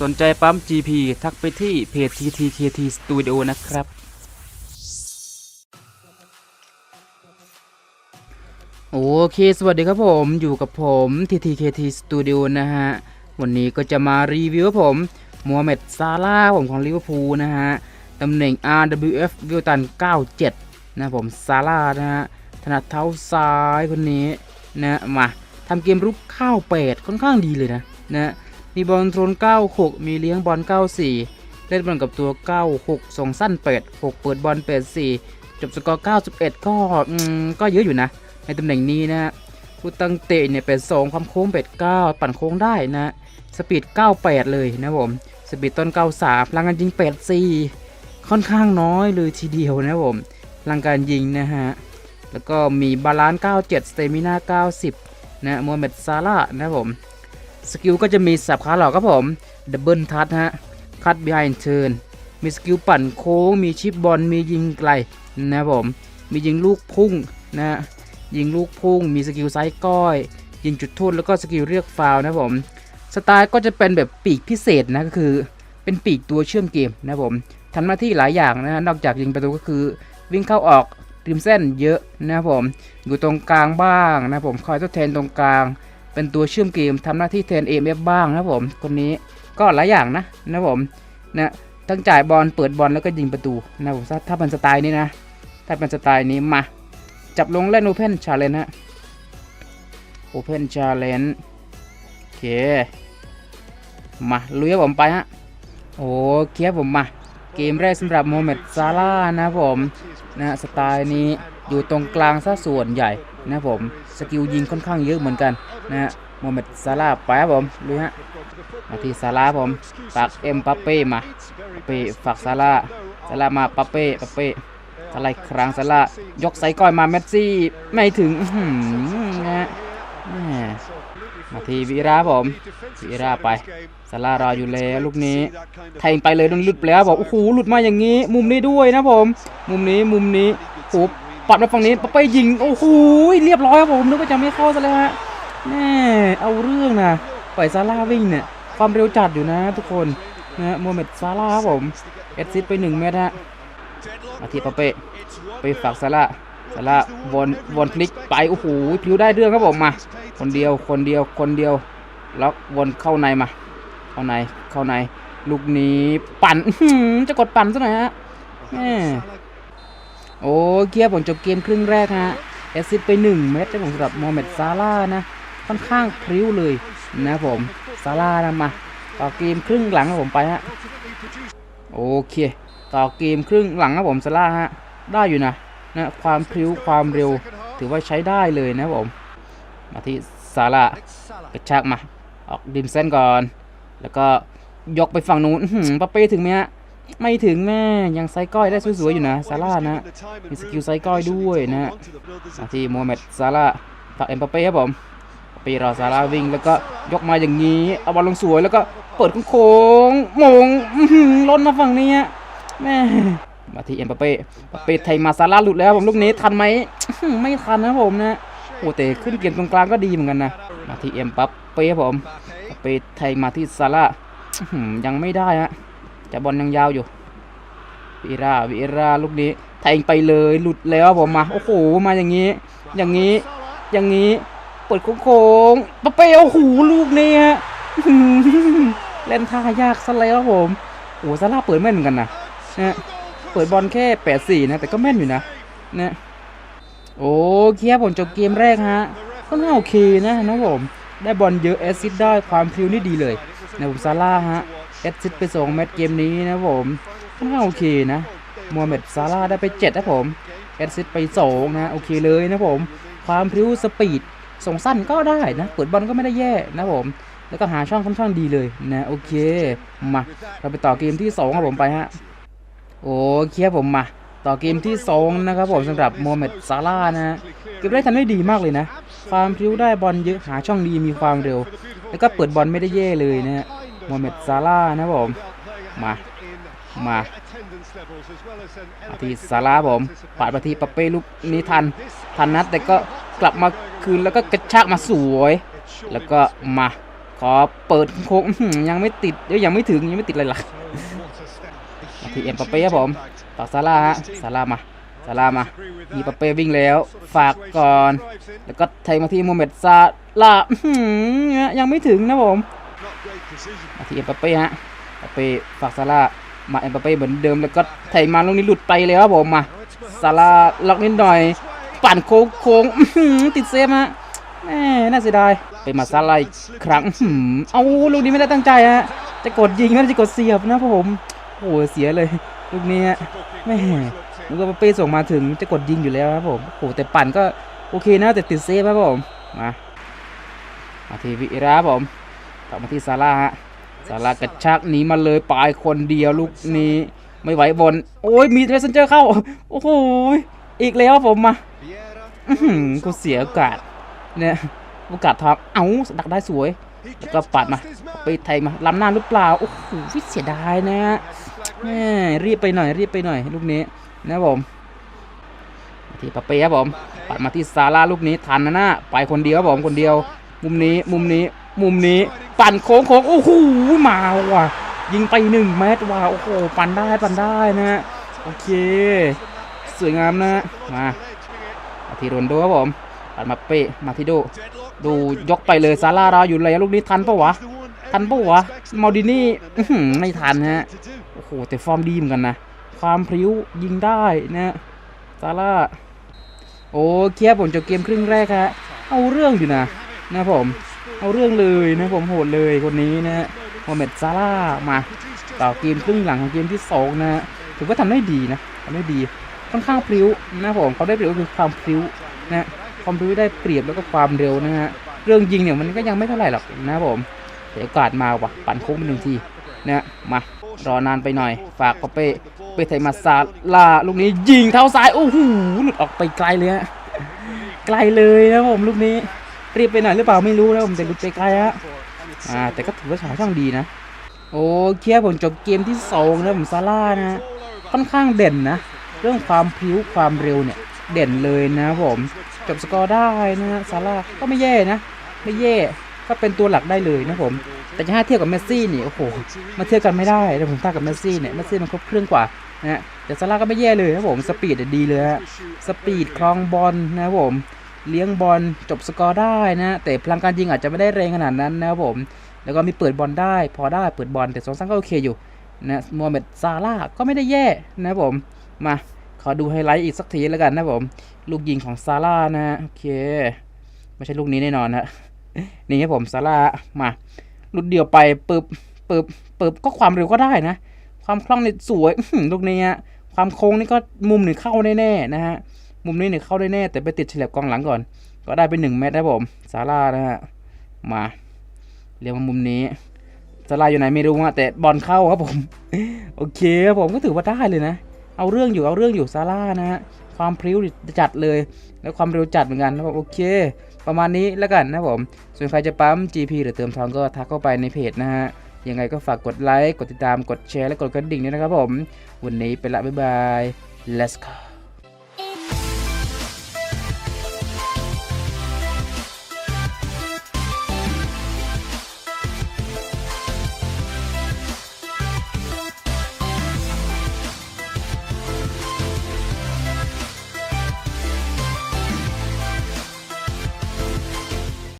สนใจปั๊ม GP ทักไปที่เพจ TTKT Studio นะครับ โอเค สวัสดีครับผมอยู่กับผม TTKT Studio นะฮะ วันนี้ก็จะมารีวิวผมมูฮัมเหม็ดซาร่าผมของลิเวอร์พูลนะฮะ ตำแหน่ง RWF วิลตัน 97 นะผมซาร่านะฮะ ถนัดเท้าซ้ายคนนี้นะมาทำเกมรุกเข้าเปดค่อนข้างดีเลยนะนะ มีบอลโทน96 มีเลี้ยงบอล 94 เล่นบอลกับตัว 96 ส่งสั้นเปด6 เปิดบอล84จบสกอร์ 91 ก็อืมก็เยอะอยู่นะ ในตำแหน่งนี้นะผู้ตั้งเตะเนี่ยเป็น2ความโค้งเป็ด 9 ปั่นโค้งได้นะ สปีด 98 เลยนะผม สปีดต้น 93พลังการยิง84ค่อนข้างน้อยเลยทีเดียวนะผมพลังการยิงนะฮะ แล้วก็มีบาลานซ์ 97 สเตมิน่า 90 นะ โมฮัมเม็ดซาร่านะผม สกิลก็จะมีสับขาหลอกครับผมดับเบิลทัชฮะคัด behind turn มีสกิลปั่นโค้ง มีชิปบอล มียิงไกลนะผม มียิงลูกพุ่งนะยิงลูกพุ่ง มีสกิลไซส์ก้อย ยิงจุดโทษแล้วก็สกิลเรียกฟาวนะผม สไตล์ก็จะเป็นแบบปีกพิเศษนะก็คือ เป็นปีกตัวเชื่อมเกมนะผมทำหน้าที่หลายอย่างนะนอกจากยิงประตูก็คือวิ่งเข้าออกริมเส้นเยอะนะครับผม อยู่ตรงกลางบ้างนะผมคอยทดแทนตรงกลาง เป็นตัวเชื่อมเกมทำหน้าที่แทน AMF บ้างนะผมคนนี้ก็หลายอย่างนะนะผมนะทั้งจ่ายบอลเปิดบอลแล้วก็ยิงประตูนะผมถ้าเป็นสไตล์นี้นะ ถ้าเป็นสไตล์นี้มาจับลงเล่น Open Challenge ฮะ Open Challenge โอเคมาลุยกับผมไปฮะโอเคครับผมมาเกมแรกสำหรับโมเม็ดซาร่านะผมนะสไตล์นี้อยู่ตรงกลางซะส่วนใหญ่นะผมสกิลยิงค่อนข้างเยอะเหมือนกัน นะฮะโมเม็ดซาร่าไปครับผมลุยฮะมาที่ซาร่าผมฝากเอ็มปัปเป้มาปัปเป้ฝากซาร่าซาร่ามาปัปเป้ปัปเป้อะไรครั้งซาร่ายกไซก้อยมาเมสซี่ไม่ถึงนะฮะมาทีวีราผมวีราไปซาร่ารออยู่แล้วลูกนี้แทงไปเลยโดนหลุดไปแล้วบอกโอ้โหหลุดมาอย่างนี้ มุมนี้ด้วยนะผม มุมนี้มุมนี้โอ้โหปัดมาฝั่งนี้ปไปยิงโอ้โหเรียบร้อยครับผมนึกว่าจะไม่เข้าซะแล้วฮะ แน่เอาเรื่องนะปล่อยซาร่าวิ่งเนี่ยความเร็วจัดอยู่นะทุกคนนะโมเหม็ดซาร่าครับผมเอ็ดซิดไปหนึ่งเมตรฮะมาที่ปเป้ไปฝากซาร่าซาร่าวนวนพลิกไปโอ้โหพิวได้เรื่องครับผมมา คนเดียวคนเดียวคนเดียวแล้ววนเข้าในมา เข้าในเข้าในลูกนี้ปั่นจะกดปั่นซะหน่อยฮะแม่โอ้เกียร์ผมจบเกมครึ่งแรกฮะแอซิดไป 1 เม็ดนะผมสำหรับโมเหม็ดซาร่านะ ค่อนข้างพริ้วเลยนะผมซาร่านะมาต่อเกมครึ่งหลังครับผมไปฮะโอเค ต่อเกมครึ่งหลังครับผมซาร่าฮะได้อยู่นะนะความพริ้วความเร็ว ถือว่าใช้ได้เลยนะผมมาที่ซาร่ากระชากมา ออกดิมเส้นก่อน แล้วก็ยกไปฝั่งนู้นปาเป้ถึงไหมฮะไม่ถึงแม่ยังไซก้อยได้สวยๆอยู่นะซาร่านะมีสกิลไซก้อยด้วยนะมาที่โมเม็ดซาร่าฝากเอ็มปาเป้ครับผม ปาเป้รอซาร่าวิ่งแล้วก็ยกมาอย่างนี้เอาบอลลงสวยแล้วก็เปิดโค้งมงล้นมาฝั่งนี้แม่มาที่เอ็มปาเป้ปาเป้ไทยมาซาร่าหลุดแล้วผมลูกนี้ทันไหมไม่ทันนะผมนะโอ้แต่ขึ้นเกมตรงกลางก็ดีเหมือนกันนะมาที่เอ็มปัปเป้ครับผมไปไทยมาที่ซาร่ายังไม่ได้ฮะแต่บอลยังยาวอยู่วิราวิราลูกนี้แทงไปเลยหลุดแล้วผมมาโอ้โหมาอย่างนี้ อย่างนี้อย่างนี้ เปิดโค้งๆปะเป้โอ้โหลูกนี้ฮะเล่นท่ายากซะแล้วครับผมโอ้ซาร่าเปิดแม่นเหมือนกันนะนะเปิดบอลแค่แปดสี่นะ แต่ก็แม่นอยู่นะนะโอ้เคครับผมจบเกมแรกฮะก็น่าโอเคนะนะผมได้บอลเยอะแอสซิสได้ความพริ้วนี่ดีเลยนะผมซาร่าฮะแอสซิสไปสองแมตช์เกมนี้นะผมค่อนข้าโอเคนะมฮัมเหม็ดซาร่าได้ไป7นะผมแอสซิสต์ไป2นะโอเคเลยนะผมความพริ้วสปีด ส่งสั้นก็ได้นะเปิดบอลก็ไม่ได้แย่นะผม แล้วก็หาช่องค่อนข้างดีเลยนะโอเคมาเราไปต่อเกมที่2ครับผมไปฮะโอเคครับผมมาต่อเกมที่2นะครับผมสำหรับโมเหม็ดซาร่านะฮะเกมแรกทำได้ดีมากเลยนะ ความพริ้วได้บอลเยอะหาช่องดีมีความเร็ว แล้วก็เปิดบอลไม่ได้แย่เลยนะฮะโมเหม็ดซาร่านะผมมามา ที่ซาราผมปาดมาที่ปาเป้ลูกนี้ทันทันนัดแต่ก็กลับมาคืนแล้วก็กระชากมาสวย แล้วก็มาขอเปิดโค้งยังไม่ติดเดี๋ยวยังไม่ถึงยังไม่ติดเลยล่ะที่เอ็มปาเป้ครับผมต่อซาราฮะซารามาซารามามีปาเป้วิ่งแล้ว ฝากก่อน แล้วก็ไทยมาที่โมเมดซาร่าอื้อหือยังไม่ถึงนะผมที่เอ็มปาเป้ฮะปาเป้ฝากซารา มาเอ็มปาเป้เหมือนเดิมแล้วก็ไทยมาลูกนี้หลุดไปแล้วครับผมมาซาร่าล็อกนิดหน่อย ปั่นโค้งโค้งติดเซฟฮะแหมน่าเสียดายไปมาซาร่าอีกครั้งเอาลูกนี้ไม่ได้ตั้งใจฮะจะกดยิงไม่ได้จะกดเสียบนะผมโอ้โหเสียเลยลูกนี้ฮะแม่นึกว่าเป้ส่งมาถึงจะกดยิงอยู่แล้วครับผมโอ้โหแต่ปั่นก็โอเคนะแต่ติดเซฟครับผมมามาทีวิระผมกลับมาที่ซาร่าฮะ ซารากระชักหนีมาเลยปลายคนเดียวลูกนี้ ไม่ไหวบอลโอ้ยมีเทรสเซนเจอร์เข้า โอ้โหอีกแล้วผมมากูเสียโอกาสเนี่ยโอกาสทองเอ้าดักได้สวยแล้วก็ปัดมาไปไทยมาล้ำหน้าหรือเปล่าโอ้โหเสียดายนะฮะแหม่รีบไปหน่อยรีบไปหน่อยลูกนี้นะผมที่ปาเป้ครับผมปัดมาที่ซาร่าลูกนี้ทันนะนะไปคนเดียวครับผมคนเดียว มุมนี้มุมนี้ มุมนี้ปั่นโค้งโค้งโอ้โหมาว่ะ ยิงไปหนึ่งเมตรว่ะโอ้โหปั่นได้ปั่นได้นะฮะโอเค สวยงามนะมามาที่โรนโดครับผมปัดมาเป้มาทีโดดูยกไปเลยซาร่าเรออยู่เลยลูกนี้ทันปะวะทันปะวะมาดินี่ไม่ทันฮะโอ้โหแต่ฟอร์มดีเหมือนกันนะความพริ้วยิงได้นะซาร่าโอเคคบผมจบเกมครึ่งแรกฮะเอาเรื่องอยู่นะนะผม เอาเรื่องเลยนะผมโหดเลยคนนี้นะฮะโมเมดซาร่ามาต่อเกมครึ่งหลังของเกมที่สองนะฮะถือว่าทำได้ดีนะทำได้ดีค่อนข้างพริ้วนะผมเขาได้เปรียบก็คือความพริ้วนะความพริ้วได้เปรียบแล้วก็ความเร็วนะฮะเรื่องยิงเนี่ยมันก็ยังไม่เท่าไหร่หรอกนะผมเดี๋ยวโอกาสมาว่ะปั่นโค้งไปหนึ่งทีนะมารอนานไปหน่อย ฝากก็เป้เป้ไทยมาซาลาลูกนี้ยิงเท้าซ้ายโอ้โหหลุดออกไปไกลเลยฮะไกลเลยนะผมลูกนี้ รีบไปหน่อยหรือเปล่าไม่รู้นะผมแต่หลุดไปไกลฮะอ่าแต่ก็ถือว่าฉายช่างดีนะ โอ้เคผมจบเกมที่สองนะผมซาร่านะค่อนข้างเด่นนะ เรื่องความพิ้วความเร็วเนี่ย เด่นเลยนะผมจบสกอร์ได้นะฮะซาร่าก็ไม่แย่นะ ไม่แย่ก็เป็นตัวหลักได้เลยนะผม แต่จะให้เทียบกับเมสซี่นี่โอ้โหมาเทียบกันไม่ได้นะผมถ้ากับเมสซี่เนี่ยเมสซี่มันครบเครื่องกว่านะแต่ซาร่าก็ไม่แย่เลยนะผมสปีดดีเลยฮะสปีดคลองบอลนะผม เลี้ยงบอลจบสกอร์ได้นะแต่พลังการยิงอาจจะไม่ได้แรงขนาดนั้นนะครับผม แล้วก็มีเปิดบอลได้ พอได้เปิดบอลแต่สองสร้างก็โอเคอยู่นะโมฮัมเหม็ดซาร่าก็ไม่ได้แย่นะครับผมมาขอดูไฮไลท์อีกสักทีแล้วกันนะครับผม ลูกยิงของซาร่านะโอเค ไม่ใช่ลูกนี้แน่นอนนะนี่ครับผมซาร่ามาลุดเดียวไปปึบปึบปึบก็ความเร็วก็ได้นะ ความคล่องนี่สวยลูกนี้ฮะความโค้งนี่ก็มุมหนึ่งเข้าแน่ๆนะฮะ มุมนี้เนี่ยเข้าได้แน่แต่ไปติดเฉลียบกองหลังก่อน ก็ได้เป็นหนึ่งเมตรนะครับผมซาร่านะฮะมาเรียกว่ามุมนี้ซาร่าอยู่ไหนไม่รู้อะแต่บอลเข้าครับผม โอเคครับผมก็ถือว่าได้เลยนะ เอาเรื่องอยู่เอาเรื่องอยู่ซาร่านะฮะความพริ้วจัดเลย แล้วความเร็วจัดเหมือนกันนะครับโอเค ประมาณนี้แล้วกันนะครับผม ส่วนใครจะปั๊ม GP หรือเติมทองก็ทักเข้าไปในเพจนะฮะยังไงก็ฝากกดไลค์กดติดตามกดแชร์และกดกระดิ่งด้วยนะครับผม วันนี้ไปละบ๊ายบาย let's go